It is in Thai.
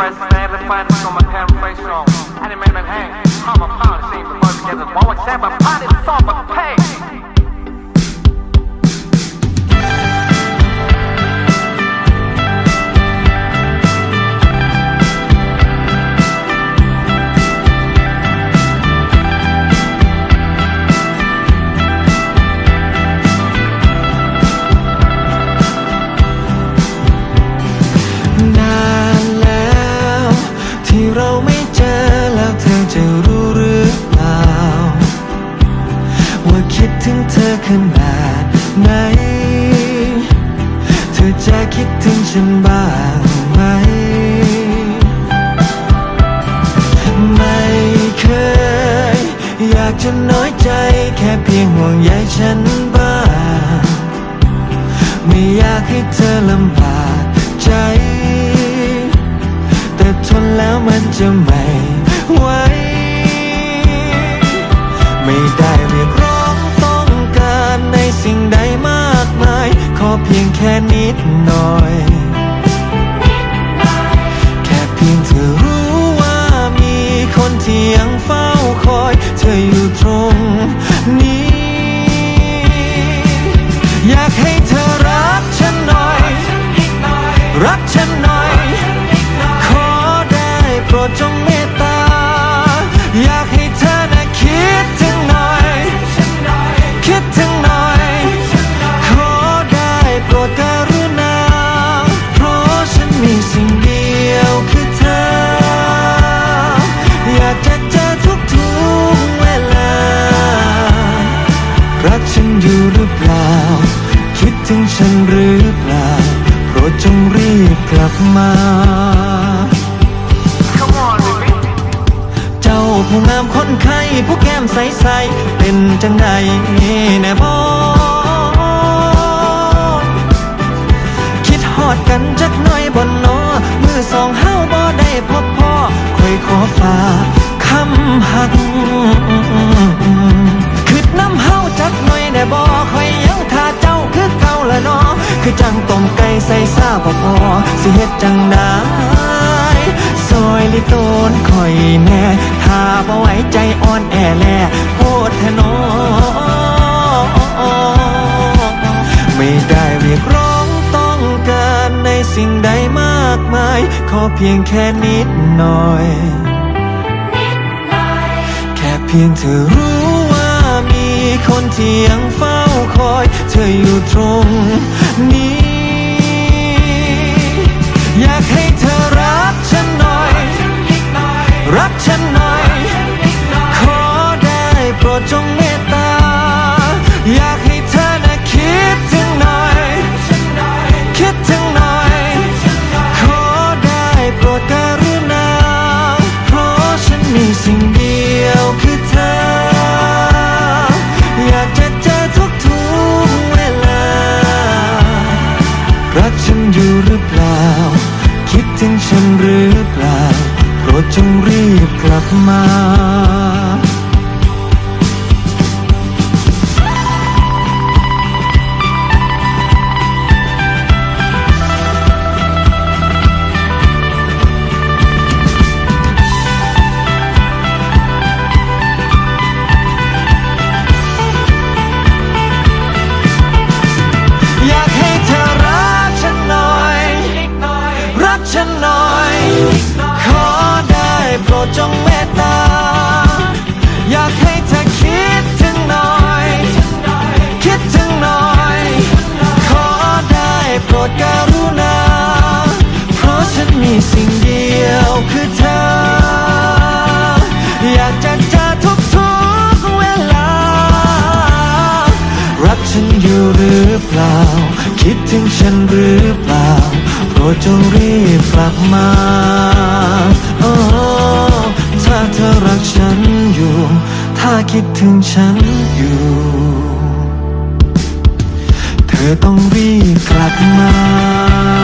fresh man, let's find this on my paraphrase song. I didn't make that hang. Mama, policy, but together. Won't accept a ห่วงใยฉันบ้างไม่อยากให้เธอลำบากใจ แต่ทนแล้วมันจะไม่ไหวไม่ได้เรียกร้องต้องการในสิ่งใดมากมาย ขอเพียงแค่นิดหน่อย แค่เพียงเธอรู้ว่ามีคนที่ยังเฝ้า รักฉัน มา Come on, baby. เจ้าผู้งามคนไข้ผู้แก้มใสๆเป็นจังใดแน่บอคิดฮอดกันจักหน่อยบนนอมือสองเฮาบ่ได้พบพ่อคอยขอฝากคำหัก โตนคอยแน่ถ้าบ่ไหวใจอ่อนแอแลโพดแทนอไม่ได้เรียกร้องต้องการในสิ่งใดมากมาย ขอเพียงแค่นิดหน่อย แค่เพียงเธอรู้ว่ามีคนที่ยังเฝ้าคอย เธออยู่ตรงนี้ รักฉันหน่อย ขอได้โปรดจงเมตตา อยากให้เธอนะคิดถึงหน่อย คิดถึงหน่อย ขอได้โปรดกรุณา เพราะฉันมีสิ่งเดียวคือเธอ อยากจะเจอทุกๆเวลา รักฉันอยู่หรือเปล่า คิดถึงฉันหรือเปล่า โปรดจง รี ล่า คิดถึงฉันหรือเปล่า โปรดจงรีบกลับมาโอ้ถ้าเธอรักฉันอยู่ ถ้าคิดถึงฉันอยู่ เธอต้องรีบกลับมา